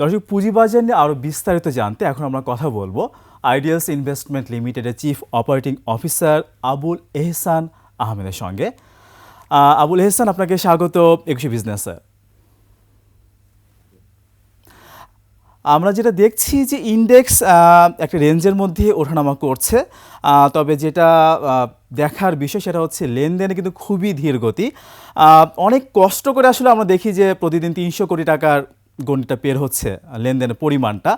দর্শক, পুঁজিবাজার নিয়ে আরও বিস্তারিত জানতে এখন আমরা কথা বলব। আইডিয়ালস ইনভেস্টমেন্ট লিমিটেডের chief operating officer Abul Ehsan আহমেদের সঙ্গে। আবুল এহসান, আপনাকে স্বাগত একুশে বিজনেসে আমরা যেটা দেখছি যে ইন্ডেক্স একটা রেঞ্জের মধ্যে ওঠানামা করছে। তবে যেটা দেখার বিষয় সেটা হচ্ছে লেনদেনে কিন্তু খুবই ধীর গতি। অনেক কষ্ট করে আসলে আমরা দেখি যে প্রতিদিন তিনশো কোটি টাকার গণিতটা পের হচ্ছে, লেনদেনের পরিমাণটা।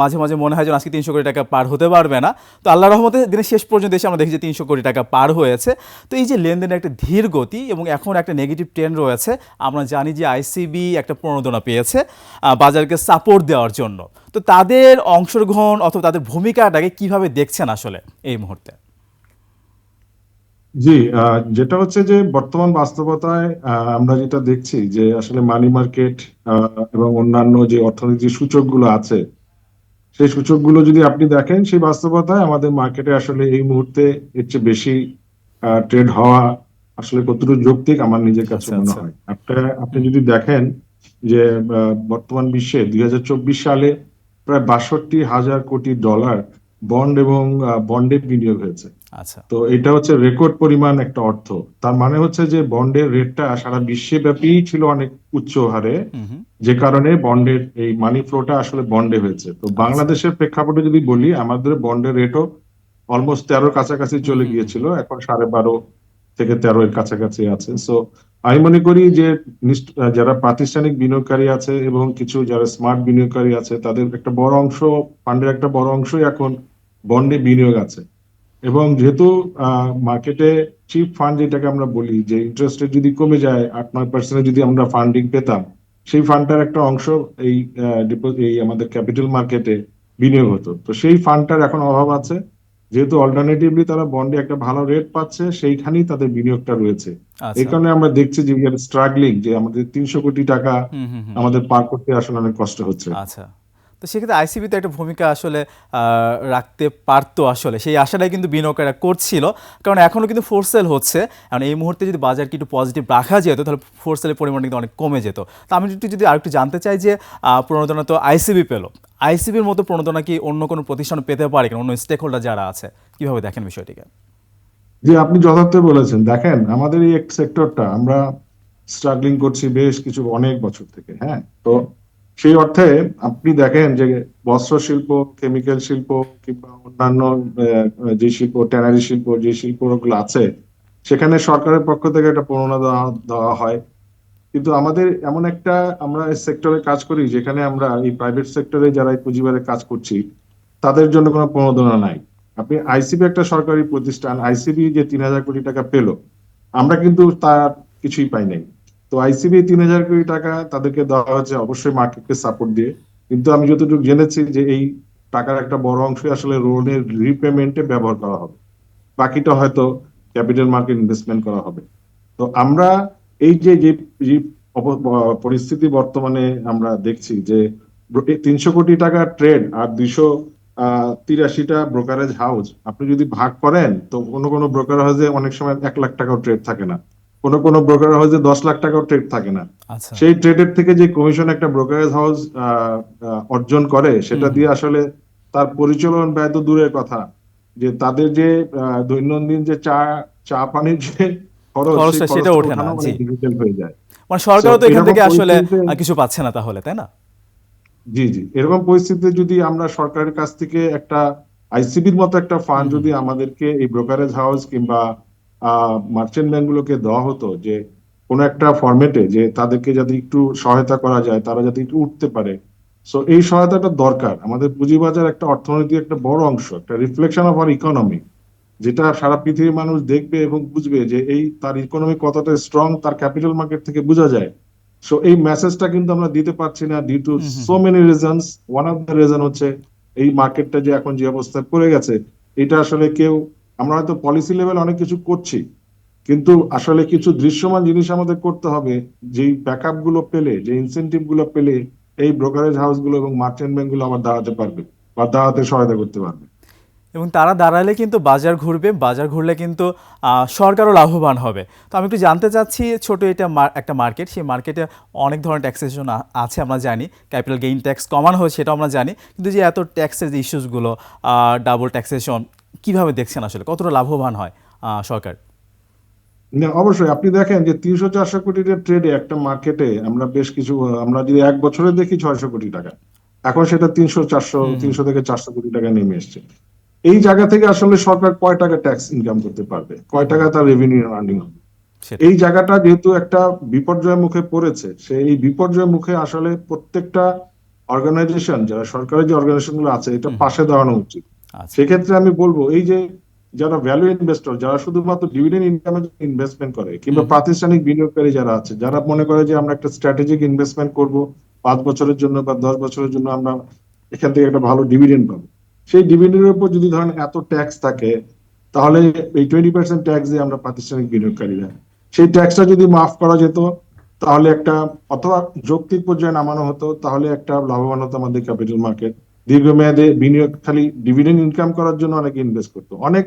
মাঝে মাঝে মনে হয় যে আজকে তিনশো কোটি টাকা পার হতে পারবে না। তো আল্লাহ রহমতে দিনের শেষ পর্যন্ত এসে আমরা দেখি যে তিনশো কোটি টাকা পার হয়েছে। তো এই যে লেনদেনের একটা ধীর গতি এবং এখন একটা নেগেটিভ ট্রেন্ড রয়েছে, আমরা জানি যে আইসিবি একটা প্রণোদনা পেয়েছে বাজারকে সাপোর্ট দেওয়ার জন্য। তো তাদের অংশগ্রহণ অথবা তাদের ভূমিকাটাকে কীভাবে দেখছেন আসলে এই মুহূর্তে? জি আহ, যেটা হচ্ছে যে বর্তমান বাস্তবতায় আমরা যেটা দেখছি যে আসলে মানি মার্কেট এবং অন্যান্য যে অর্থনৈতিক সূচকগুলো আছে সেই সূচকগুলো যদি আপনি দেখেন সেই বাস্তবতায় আমাদের মার্কেটে আসলে এই মুহূর্তে এর চেয়ে বেশি ট্রেড হওয়া আসলে কতটুকু যৌক্তিক আমার নিজের কাছে আচ্ছা, মনে আচ্ছা। হয় আপনার আপনি যদি দেখেন যে বর্তমান বিশ্বে দুই হাজার চব্বিশ সালে প্রায় বাষট্টি হাজার কোটি ডলার বন্ড এবং বন্ডে বিনিয়োগ হয়েছে আচ্ছা। তো এটা হচ্ছে রেকর্ড পরিমাণ একটা অর্থ। তার মানে হচ্ছে যে বন্ডের রেটটা সারা বিশ্বব্যাপী ছিল অনেক উচ্চ হারে যে কারণে বন্ডের এই মানি ফ্লোটা আসলে বন্ডে হয়েছে। তো বাংলাদেশের প্রেক্ষাপটে যদি বলি আমাদের বন্ডের রেটও অলমোস্ট তেরোর কাছাকাছি চলে গিয়েছিল এখন সাড়ে বারো থেকে তেরো এর কাছাকাছি আছে। সো আমি মনে করি যে যারা প্রাতিষ্ঠানিক বিনিয়োগকারী আছে এবং কিছু যারা স্মার্ট বিনিয়োগকারী আছে তাদের একটা বড় অংশ ফান্ডের একটা বড় অংশই এখন বন্ডে বিনিয়োগ আছে। এবং যেহেতু মার্কেটে চিপ ফান্ড যেটাকে আমরা বলি যে ইন্টারেস্ট যদি কমে যায় আট নয় পার্সেন্টে যদি আমরা ফান্ডিং পেতাম সেই ফান্ডটার একটা অংশ এই এই আমাদের ক্যাপিটাল মার্কেটে বিনিয়োগ হতো। তো সেই ফান্ডটার এখন অভাব আছে। যেহেতু অল্টারনেটিভলি তারা বন্ডে একটা ভালো রেট পাচ্ছে সেইখানেই তাদের বিনিয়োগটা রয়েছে। এই আচ্ছা কারণে আমরা দেখছি যে স্ট্রাগলিং যে আমাদের তিনশো কোটি টাকা আমাদের পার করতে আসলে অনেক কষ্ট হচ্ছে। আচ্ছা। তো সেক্ষেত্রে আইসিবি তো একটা ভূমিকা আসলে রাখতে পারতো আসলে। সেই আশাটাই কিন্তু বিনিয়োগকারীরা করছিল। কারণ এখনও কিন্তু ফোরসেল হচ্ছে। কারণ এই মুহূর্তে যদি বাজার কি একটু পজিটিভ রাখা যেত, তাহলে ফোরসেলের পরিমাণ কিন্তু অনেক কমে যেত। তো আমি একটু যদি আরেকটু জানতে চাই যে প্রণোদনা তো আইসিবি পেল। আইসিবির মতো প্রণোদনা কি অন্য কোনো প্রতিষ্ঠান পেতে পারে কিনা? অন্য স্টেক হোল্ডার যারা আছে? কীভাবে দেখেন বিষয়টিকে? যে আপনি যথার্থ বলেছেন। দেখেন, আমাদের এই সেক্টরটা আমরা স্ট্রাগলিং করছি বেশ কিছু, অনেক বছর থেকে হ্যাঁ? তো সেই অর্থে আপনি দেখেন যে বস্ত্র শিল্প কেমিক্যাল শিল্প কিংবা অন্যান্য যে শিল্প ট্যানারি শিল্প, যে শিল্পগুলো আছে, সেখানে সরকারের পক্ষ থেকে একটা প্রণোদনা দেওয়া দেওয়া হয়। কিন্তু আমাদের এমন একটা আমরা সেক্টরে কাজ করি, যেখানে আমরা এই প্রাইভেট সেক্টরে যারা পুঁজিবারে কাজ করছি, তাদের জন্য কোনো প্রণোদনা নাই। আপনি আইসিবি একটা সরকারি প্রতিষ্ঠান আইসিবি যে তিন হাজার কোটি টাকা পেল, আমরা কিন্তু তার কিছুই পাই নাই। তো আইসিবি তিন হাজার কোটি টাকা তাদেরকে দেওয়া হচ্ছে অবশ্যই মার্কেটকে সাপোর্ট দিয়ে। কিন্তু আমি যতটুকু জেনেছি যে এই টাকার একটা বড় অংশই আসলে লোনের রিপেমেন্টে ব্যবহার করা হবে। বাকিটা হয়তো ক্যাপিটাল মার্কেট ইনভেস্টমেন্ট করা হবে। তো আমরা এই যে যে যে পরিস্থিতি বর্তমানে আমরা দেখছি যে তিনশো কোটি টাকা ট্রেড আর দুইশো তিরাশিটা ব্রোকারেজ হাউস আপনি যদি ভাগ করেন, তো কোনো কোনো ব্রোকার হাউসে অনেক সময় এক লাখ টাকাও ট্রেড থাকে না। কোনো কোনো ব্রোকার হাউসে দশ লাখ টাকাও ট্রেড থাকে না। আচ্ছা। সেই ট্রেডের থেকে যে কমিশন একটা ব্রোকারেজ হাউস অর্জন করে সেটা দিয়ে আসলে তার পরিচালন ব্যয় তো দূরের কথা। যে তাদের যে দৈনন্দিন যে চা চা পানির যে খরচ সেটা ওঠে না, হয়ে যায়। মানে সরকারও তো এখান থেকে আসলে কিছু পাচ্ছে না তাহলে তাই না? জি জি। এরকম পরিস্থিতিতে যদি আমরা সরকারের কাছ থেকে একটা আইসিবির মতো একটা ফান্ড যদি আমাদেরকে এই ব্রোকারেজ হাউস কিংবা মার্চেন্ট ব্যাংকগুলোকে দেওয়া হতো যে কোনো একটা ফরম্যাটে যে তাদেরকে যাতে একটু সহায়তা করা যায় তারা যাতে একটু উঠতে পারে। সো এই সহায়তাটা দরকার। আমাদের পুঁজিবাজার একটা অর্থনীতির একটা বড় অংশ একটা রিফ্লেকশন অফ আর ইকোনমি যেটা সারা পৃথিবীর মানুষ দেখবে এবং বুঝবে যে এই তার ইকোনমি কতটা স্ট্রং তার ক্যাপিটাল মার্কেট থেকে বোঝা যায়। সো এই মেসেজটা কিন্তু আমরা দিতে পারছি না due to so many reasons one of the reason হচ্ছে এই মার্কেটটা যে এখন যে অবস্থায় পড়ে গেছে এটা আসলে কেউ আমরা হয়তো পলিসি লেভেল অনেক কিছু করছি, কিন্তু আসলে কিছু দৃশ্যমান জিনিস আমাদের করতে হবে, যেই ব্যাকআপগুলো পেলে যে ইনসেনটিভগুলো পেলে, এই ব্রোকারেজ হাউসগুলো এবং মার্চেন্ট ব্যাংকগুলো আবার দাঁড়াতে পারবে বা দাঁড়াতে সহায়তা করতে পারবে। এবং তারা দাঁড়ালে কিন্তু বাজার ঘুরবে, বাজার ঘুরলে কিন্তু সরকারও লাভবান হবে। তো আমি একটু জানতে চাচ্ছি, ছোট এটা একটা মার্কেট সেই মার্কেটে অনেক ধরনের ট্যাক্সেশন আছে আমরা জানি ক্যাপিটাল গেইন ট্যাক্স কমানো হয়েছে, সেটাও আমরা জানি, কিন্তু যে এত ট্যাক্সের যে ইস্যুসগুলো ডাবল ট্যাক্সেশন কীভাবে দেখছেন আসলে? কতটা লাভবান হয় সরকার? না অবশ্যই। আপনি দেখেন যে তিনশো চারশো কোটির ট্রেডে একটা মার্কেটে আমরা বেশ কিছু আমরা যদি এক বছরে দেখি ছয়শো কোটি টাকা এখন সেটা তিনশো চারশো তিনশো থেকে চারশো কোটি টাকা নেমে এসছে। এই জায়গা থেকে আসলে সরকার কয় টাকা ট্যাক্স ইনকাম করতে পারবে? কয় টাকা তার রেভিনিউ আর্নিং হবে? এই জায়গাটা যেহেতু একটা বিপর্যয়ের মুখে পড়েছে সে এই বিপর্যয়ের মুখে আসলে প্রত্যেকটা অর্গানাইজেশন যারা সরকারি যে অর্গানাইজেশনগুলো আছে এটা পাশে দাঁড়ানো উচিত। সেক্ষেত্রে আমি বলব এই যে যারা ভ্যালু ইনভেস্টর যারা শুধুমাত্র ডিভিডেন্ড ইনকামে ইনভেস্টমেন্ট করে কিংবা প্রাতিষ্ঠানিক বিনিয়োগকারী যারা আছে যারা মনে করে যে আমরা একটা স্ট্র্যাটেজিক ইনভেস্টমেন্ট করব পাঁচ বছরের জন্য বা দশ বছরের জন্য আমরা এখান থেকে একটা ভালো ডিভিডেন্ড পাবো। সেই ডিভিডেন্ডের উপর যদি ধরেন এত ট্যাক্স থাকে তাহলে এই টোয়েন্টি পার্সেন্ট ট্যাক্স দিয়ে আমরা প্রাতিষ্ঠানিক বিনিয়োগকারীরা সেই ট্যাক্সটা যদি মাফ করা যেত তাহলে একটা অথবা যৌক্তিক পর্যায়ে নামানো হতো তাহলে একটা লাভবান হতো আমাদের ক্যাপিটাল মার্কেট দীর্ঘমেয়াদে বিনিয়োগ খালি ডিভিডেন্ড ইনকাম করার জন্য অনেকে ইনভেস্ট করতো। অনেক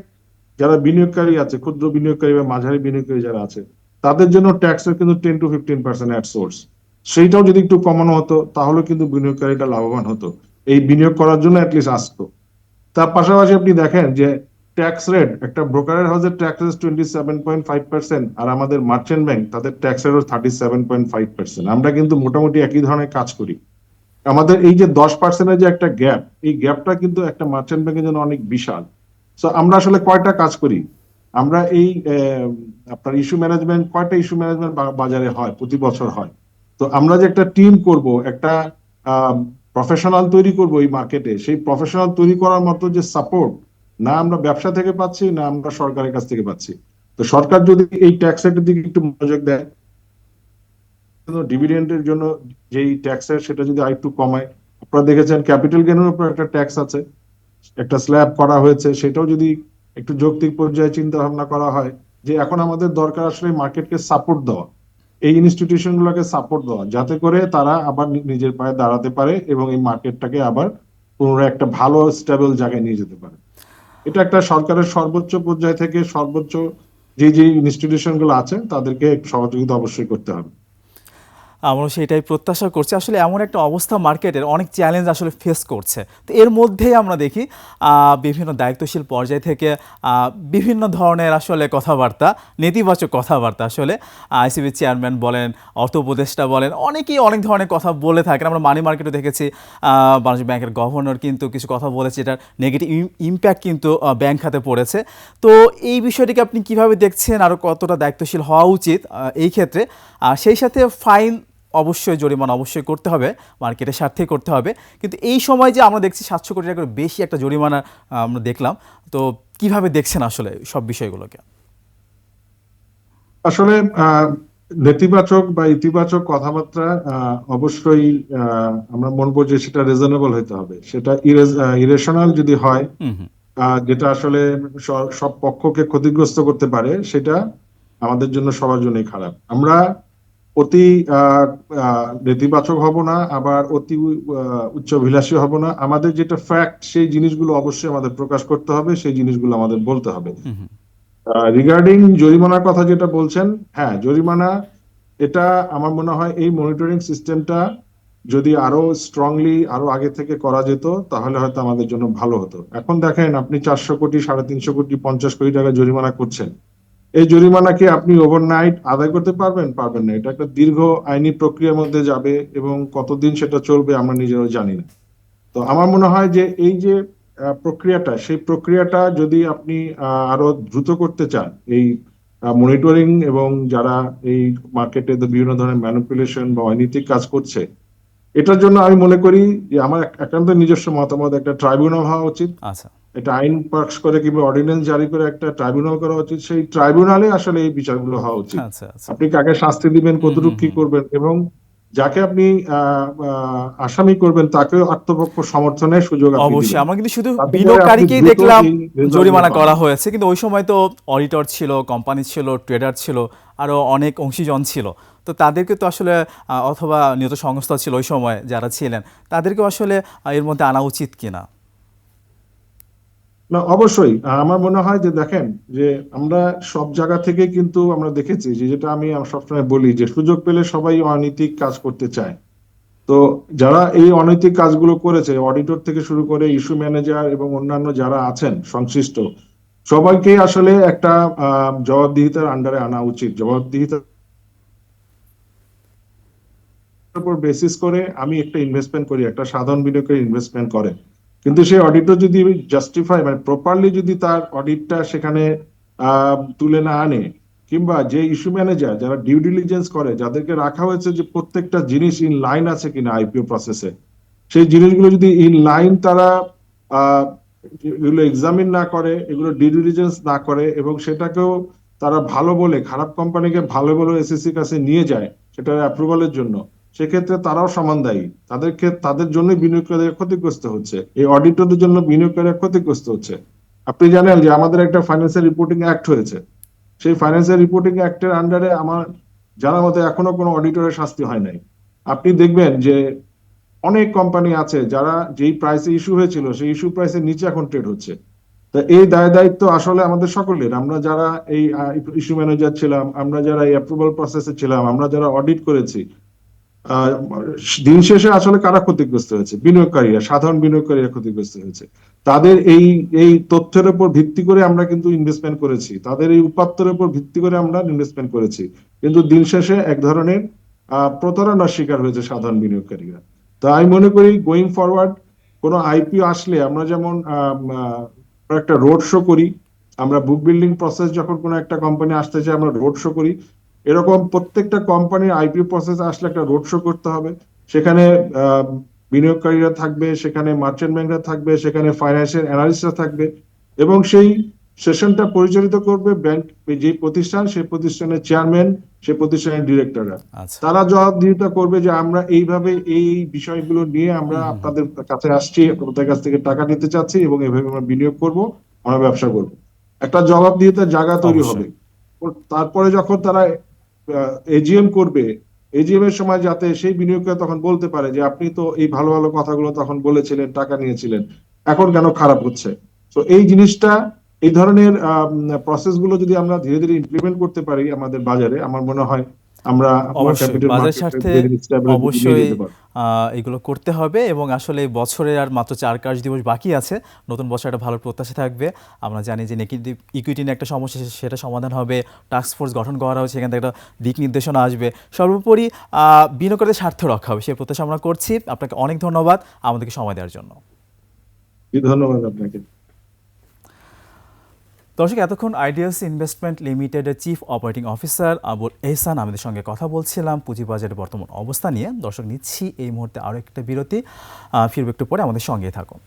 যারা বিনিয়োগকারী আছে, ক্ষুদ্র বিনিয়োগকারী বা মাঝারি বিনিয়োগকারী যারা আছে, তাদের জন্য ট্যাক্সের কিন্তু ten to fifteen percent at source সেইটাও যদি একটু কমানো হতো, তাহলে কিন্তু বিনিয়োগকারীটা লাভবান হতো। এই বিনিয়োগ করার জন্য অ্যাটলিস্ট আসতো। তার পাশাপাশি আপনি দেখেন যে ট্যাক্স রেট একটা ব্রোকারের হাউসের tax twenty seven point five percent আর আমাদের মার্চেন্ট ব্যাংক তাদের tax rate thirty seven point five percent আমরা কিন্তু মোটামুটি একই ধরনের কাজ করি। আমাদের এই যে দশ পার্সেন্টের যে একটা গ্যাপ এই গ্যাপটা কিন্তু একটা মার্চেন্ট ব্যাংকের জন্য অনেক বিশাল। সো আমরা আসলে কয়টা কাজ করি? আমরা এই আপনার ইস্যু ম্যানেজমেন্ট কয়টা ইস্যু ম্যানেজমেন্ট বাজারে হয়, প্রতি বছর হয়। তো আমরা যে একটা টিম করব, একটা প্রফেশনাল তৈরি করব এই মার্কেটে সেই প্রফেশনাল তৈরি করার মতো যে সাপোর্ট না আমরা ব্যবসা থেকে পাচ্ছি, না আমরা সরকারের কাছ থেকে পাচ্ছি। তো সরকার যদি এই ট্যাক্স রেটের দিকে একটু মনোযোগ দেয় ডিভিডেন্ডের জন্য যেই ট্যাক্সের সেটা যদি আরেকটু কমায়। আপনারা দেখেছেন ক্যাপিটাল গেনের উপর একটা ট্যাক্স আছে। একটা স্ল্যাব করা হয়েছে, সেটাও যদি একটু যৌক্তিক পর্যায়ে চিন্তা ভাবনা করা হয়, যে এখন আমাদের দরকার আসলে মার্কেটকে সাপোর্ট দেওয়া। এই ইনস্টিটিউশন গুলোকে সাপোর্ট দেওয়া, যাতে করে তারা আবার নিজের পায়ে দাঁড়াতে পারে এবং এই মার্কেটটাকে আবার পুনরায় একটা ভালো স্টেবল জায়গায় নিয়ে যেতে পারে। এটা একটা সরকারের সর্বোচ্চ পর্যায় থেকে সর্বোচ্চ যে যে ইনস্টিটিউশনগুলো আছে, তাদেরকে সহযোগিতা অবশ্যই করতে হবে। আমরা সেটাই প্রত্যাশা করছি। আসলে এমন একটা অবস্থা মার্কেটের অনেক চ্যালেঞ্জ আসলে ফেস করছে। তো এর মধ্যেই আমরা দেখি বিভিন্ন দায়িত্বশীল পর্যায় থেকে বিভিন্ন ধরনের আসলে কথাবার্তা, নেতিবাচক কথাবার্তা আসলে আইসিবি চেয়ারম্যান বলেন, অর্থ উপদেষ্টা বলেন, অনেকেই অনেক ধরনের কথা বলে থাকেন। আমরা মানি মার্কেটে দেখেছি বাংলাদেশ ব্যাংকের গভর্নর কিন্তু কিছু কথা বলেছে এটার নেগেটিভ ইম্প্যাক্ট কিন্তু ব্যাংক খাতে পড়েছে। তো এই বিষয়টিকে আপনি কীভাবে দেখছেন? আরও কতটা দায়িত্বশীল হওয়া উচিত এই ক্ষেত্রে? আর সেই সাথে ফাইন অবশ্যই জরিমানা অবশ্যই করতে হবে মার্কেটের স্বার্থে করতে হবে। কিন্তু এই সময় যে আমরা দেখছি সাতশো কোটি টাকার বেশি একটা জরিমানা আমরা দেখলাম তো কীভাবে দেখছেন আসলে সব বিষয়গুলোকে? আসলে আহ, নেতিবাচক বা ইতিবাচক কথাবার্তা অবশ্যই আমরা বলব যে সেটা রিজনেবল হতে হবে। সেটা ইরেশনাল যদি হয় যেটা আসলে সব পক্ষকে ক্ষতিগ্রস্ত করতে পারে সেটা আমাদের জন্য সবার জন্যই খারাপ। আমরা অতি নেতিবাচক হব না আবার অতি উচ্চাভিলাষী হব না। আমাদের যেটা ফ্যাক্ট সেই জিনিসগুলো অবশ্যই আমাদের প্রকাশ করতে হবে সেই জিনিসগুলো আমাদের বলতে হবে। রিগার্ডিং জরিমানার কথা যেটা বলছেন হ্যাঁ জরিমানা এটা আমার মনে হয় এই মনিটরিং সিস্টেমটা যদি আরও স্ট্রংলি আরও আগে থেকে করা যেত তাহলে হয়তো আমাদের জন্য ভালো হতো। এখন দেখেন আপনি চারশো কোটি সাড়ে তিনশো কোটি পঞ্চাশ কোটি টাকা জরিমানা করছেন। এই জরিমানা কি আপনি ওভারনাইট আদায় করতে পারবেন? পারবেন না। এটা একটা দীর্ঘ আইনি প্রক্রিয়ার মধ্যে যাবে এবং কতদিন সেটা চলবে আমরা নিজেরাও জানি না। তো আমার মনে হয় যে এই যে প্রক্রিয়াটা, সেই প্রক্রিয়াটা যদি আপনি আরও দ্রুত করতে চান, এই মনিটরিং এবং যারা এই মার্কেটে বিভিন্ন ধরনের ম্যানিপুলেশন বা অনৈতিক কাজ করছে, এটার জন্য আমি মনে করি যে আমার একান্ত নিজস্ব মতামত, একটা ট্রাইব্যুনাল হওয়া উচিত। আচ্ছা। এটা আইন পাস করে কিংবা অর্ডিন্যান্স জারি করে একটা ট্রাইব্যুনাল করা উচিত। সেই ট্রাইব্যুনালে আসলে এই বিচারগুলো হওয়া উচিত। আচ্ছা আচ্ছা। আপনি কাকে শাস্তি দিবেন কতটুকু কি করবেন এবং যাকে আপনি আসামি করবেন তাকেও আত্মপক্ষ সমর্থনের সুযোগ অবশ্যই আমরা কিন্তু শুধু দেখলাম জরিমানা করা হয়েছে কিন্তু ওই সময় তো অডিটর ছিল কোম্পানি ছিল ট্রেডার ছিল আরও অনেক অংশীজন ছিল। তো তাদেরকে তো আসলে অথবা নিহত সংস্থা ছিল ওই সময় যারা ছিলেন তাদেরকে আসলে এর মধ্যে আনা উচিত কিনা? না, অবশ্যই। আমার মনে হয় যে, দেখেন, যে আমরা সব জায়গা থেকে কিন্তু আমরা দেখেছি যে, যেটা আমি সবসময় বলি যে, সুযোগ পেলে সবাই অনৈতিক কাজ করতে চায়। তো যারা এই অনৈতিক কাজগুলো করেছে অডিটর থেকে শুরু করে ইস্যু ম্যানেজার এবং অন্যান্য যারা আছেন, সংশ্লিষ্ট, সবাইকে আসলে একটা জবাবদিহিতার আন্ডারে আনা উচিত। জবাবদিহিতার উপর বেসিস করে আমি একটা ইনভেস্টমেন্ট করি, একটা সাধারণ বিনিয়োগের ইনভেস্টমেন্ট করে কিন্তু সেই অডিটর যদি জাস্টিফাই মানে প্রপারলি যদি তার অডিটটা সেখানে তুলে না আনে, কিংবা যে ইস্যু ম্যানেজার যারা ডিউ ডিলিজেন্স করে, যাদেরকে রাখা হয়েছে যে প্রত্যেকটা জিনিস ইন লাইন আছে কিনা আইপিও প্রসেসে সেই জিনিসগুলো যদি ইন লাইন তারা এগুলো এক্সামিন না করে, এগুলো ডিউ ডিলিজেন্স না করে, এবং সেটাকেও তারা ভালো বলে, খারাপ কোম্পানিকে ভালো বলে এসএসসি কাছে নিয়ে যায়, সেটার অ্যাপ্রুভালের জন্য সেক্ষেত্রে তারাও সমান দায়ী। তাদেরকে, তাদের জন্য বিনিয়োগকারীরা ক্ষতিগ্রস্ত হচ্ছে। এই অডিটরদের জন্য বিনিয়োগকারীরা ক্ষতিগ্রস্ত হচ্ছে। আপনি জানেন যে আমাদের একটা ফাইন্যান্সিয়াল রিপোর্টিং অ্যাক্ট হয়েছে। সেই ফাইন্যান্সিয়াল রিপোর্টিং অ্যাক্টের আন্ডারে আমার জানা মতে এখনও কোনো অডিটরের শাস্তি হয় নাই। আপনি দেখবেন যে অনেক কোম্পানি আছে যারা যেই প্রাইসে ইস্যু হয়েছিল, সেই ইস্যু প্রাইসের নিচে এখন ট্রেড হচ্ছে। তা এই দায় দায়িত্ব আসলে আমাদের সকলের। আমরা যারা এই ইস্যু ম্যানেজার ছিলাম, আমরা যারা এই অ্যাপ্রুভাল প্রসেসে ছিলাম, আমরা যারা অডিট করেছি দিন শেষে আসলে কারা ক্ষতিগ্রস্ত হয়েছে? বিনিয়োগকারীরা, সাধারণ বিনিয়োগকারীরা ক্ষতিগ্রস্ত হয়েছে। তাদের এই এই তথ্যের উপর ভিত্তি করে আমরা কিন্তু ইনভেস্টমেন্ট করেছি। তাদের এই উপাত্তের উপর ভিত্তি করে আমরা ইনভেস্টমেন্ট করেছি। কিন্তু দিন শেষে এক ধরনের প্রতারণার শিকার হয়েছে সাধারণ বিনিয়োগকারীরা। তো আমি মনে করি গোয়িং ফরওয়ার্ড কোনো আইপিও আসলে আমরা যেমন একটা রোড শো করি, আমরা বুক বিল্ডিং প্রসেস যখন কোনো একটা কোম্পানি আসতে চাই আমরা রোড শো করি এরকম প্রত্যেকটা কোম্পানির আইপিও প্রসেস আসলে একটা রোড শো করতে হবে। সেখানে বিনিয়োগকারীরা থাকবে সেখানে মার্চেন্ট ব্যাংকরা থাকবে সেখানে ফাইন্যান্সিয়াল অ্যানালিস্টরা থাকবে এবং সেই সেশনটা পরিচালিত করবে ব্যাংক যে প্রতিষ্ঠান সেই প্রতিষ্ঠানের চেয়ারম্যান সেই প্রতিষ্ঠানের ডিরেক্টররা আচ্ছা। তারা জবাবদিহিতা করবে যে আমরা এইভাবে এই বিষয়গুলো নিয়ে আমরা আপনাদের কাছে আসছি আপনাদের কাছ থেকে টাকা নিতে চাচ্ছি এবং এভাবে আমরা বিনিয়োগ করব আমরা ব্যবসা করব। একটা জবাবদিহিতার জায়গা তৈরি হবে। তারপরে যখন তারা এজিএম করবে এজিএম এর সময় যাতে সেই বিনিয়োগকারী তখন বলতে পারে যে আপনি তো এই ভালো ভালো কথাগুলো তখন বলেছিলেন, টাকা নিয়েছিলেন, এখন কেন খারাপ হচ্ছে? তো এই জিনিসটা, এই ধরনের প্রসেসগুলো যদি আমরা ধীরে ধীরে ইমপ্লিমেন্ট করতে পারি আমাদের বাজারে, আমার মনে হয় আমরা অবশ্যই market স্বার্থে অবশ্যই এগুলো করতে হবে এবং আসলে বছরের আর মাত্র চার কাজ দিবস বাকি আছে। নতুন বছর একটা ভালো প্রত্যাশা থাকবে। আমরা জানি যে ইকুইটি নিয়ে একটা সমস্যা সেটা সমাধান হবে। টাস্ক ফোর্স গঠন করা হবে সেখান থেকে একটা দিক নির্দেশনা আসবে। সর্বোপরি আহ, বিনিয়োগকারীদের স্বার্থ রক্ষা হবে সেই প্রত্যাশা আমরা করছি। আপনাকে অনেক ধন্যবাদ আমাদেরকে সময় দেওয়ার জন্য। ধন্যবাদ আপনাকে। দর্শক, এতক্ষণ আইডিয়াস ইনভেস্টমেন্ট লিমিটেডের chief operating officer Abul Ehsan আমাদের সঙ্গে কথা বলছিলাম। পুঁজিবাজারের বর্তমান অবস্থা নিয়ে। দর্শক, নিচ্ছি এই মুহূর্তে আরও একটা বিরতি। ফিরবে একটু পরে আমাদের সঙ্গে থাকুন।